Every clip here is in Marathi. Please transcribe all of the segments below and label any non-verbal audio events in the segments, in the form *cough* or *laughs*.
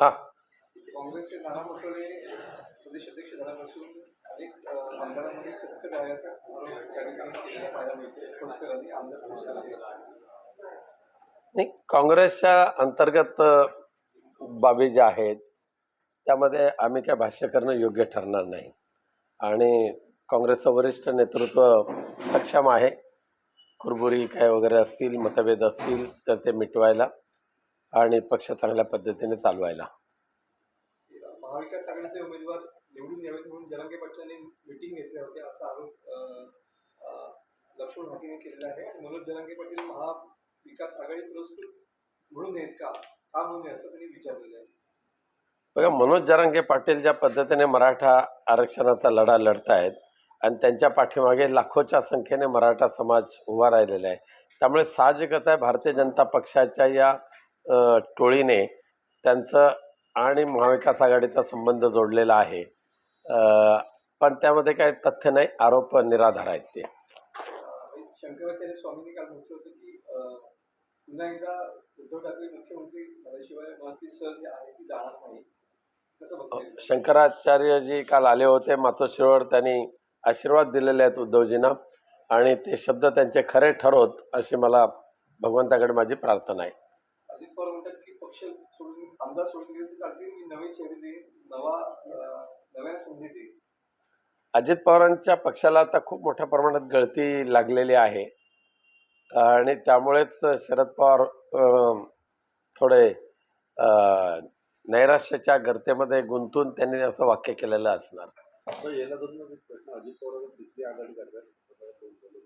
काँग्रेसचे नाना पटोले प्रदेश अध्यक्ष झाल्यापासून अनेक अ, आमदारांमध्ये खतखत आहे असा आरोप त्या ठिकाणी केलेला पाहायला मिळतो खोतकरांनी आमदार खोतकरांनी नाही काँग्रेसच्या अंतर्गत बाबी ज्या आहेत त्यामध्ये आम्ही काय भाष्य करणं योग्य ठरणार नाही. आणि काँग्रेसचं वरिष्ठ नेतृत्व सक्षम आहे. कुरबुरी काय वगैरे असतील मतभेद असतील तर ते मिटवायला आणि पक्ष चांगल्या पद्धतीने चालवायला. महाविकास आघाडीचे उमेदवार निवडून यावेत म्हणून जरांगे पाटलांनी मिटिंग घेतल्या होत्या असा आरोप अ, अ, लक्ष्मण हाकेने केलेला आहे. आणि मनोज जरांगे पाटील महाविकास आघाडी पुरस्कृत म्हणून आहेत का? का म्हणून आहे असं त्यांनी विचारलेलं आहे. बघा मनोज जरांगे पाटील ज्या पद्धतीने मराठा आरक्षणाचा लढा लढतायत आणि त्यांच्या पाठीमागे लाखोच्या संख्येने मराठा समाज उभा राहिलेला आहे. त्यामुळे साहजिकच आहे भारतीय जनता पक्षाच्या या टोळीने त्यांचं आणि महाविकास आघाडीचा संबंध जोडलेला आहे. पण त्यामध्ये काही तथ्य नाही आरोप निराधार आहेत ते. शंकराचार्य स्वामींनी काल म्हटलं होतं की पुन्हा एकदा उद्धव ठाकरे मुख्यमंत्री झाल्याशिवाय सर जी आहे ती जाणार नाही. शंकराचार्यजी काल आले होते मातोश्रीवर त्यांनी आशीर्वाद दिलेले आहेत उद्धवजींना आणि ते शब्द त्यांचे खरे ठरवत अशी मला भगवंताकडे माझी प्रार्थना आहे. अजित पवार म्हणतात की पक्ष सोडून आमदार सोडून गेले तर चालतील मी नवीन चेहरे देईन नवा नव्या संधी देईन अजित पवारांच्या पक्षाला आता खूप मोठ्या प्रमाणात गळती लागलेली आहे. आणि त्यामुळेच शरद पवार थोडे नैराश्याच्या गर्तेमध्ये गुंतून त्यांनी असं वाक्य केलेलं असणार आता याला धरून एक प्रश्न अजित पवार तिसरी आघाडी करतात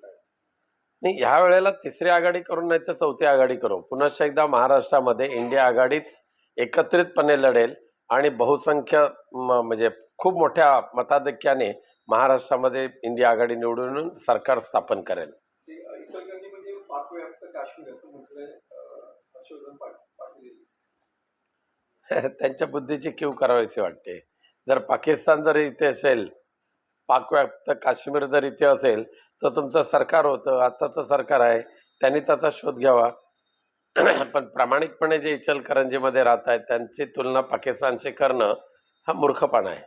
काय नाही ह्या वेळेला तिसरी आघाडी करून नाही तर चौथी आघाडी करू. पुनश्च एकदा महाराष्ट्रामध्ये इंडिया आघाडीच एकत्रितपणे लढेल आणि बहुसंख्य म्हणजे खूप मोठ्या मताधिक्याने महाराष्ट्रामध्ये इंडिया आघाडी निवडून सरकार स्थापन करेल. *laughs* त्यांच्या बुद्धीची क्यू करावीची वाटते. जर पाकिस्तान जर इथे असेल पाकव्याप्त काश्मीर जर इथे असेल तर तुमचं सरकार होतं आत्ताचं सरकार आहे त्यांनी त्याचा शोध घ्यावा. *clears throat* पण प्रामाणिकपणे जे इचलकरंजीमध्ये राहत आहेत त्यांची तुलना पाकिस्तानशी करणं हा मूर्खपणा आहे.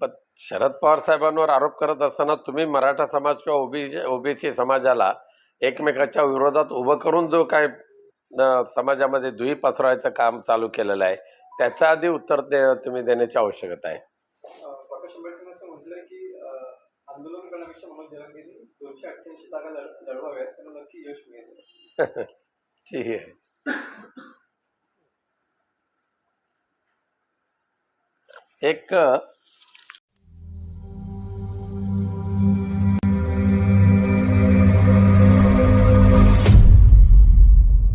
पण शरद पवार साहेबांवर आरोप करत असताना तुम्ही मराठा समाज किंवा ओबी ओबीसी समाजाला एकमेकाच्या विरोधात उभं करून जो काय समाजामध्ये दुही पसरवायचं काम चालू केलेलं आहे त्याच्या आधी उत्तर दे तुम्ही देण्याची आवश्यकता आहे. *laughs* ठीक आहे. एक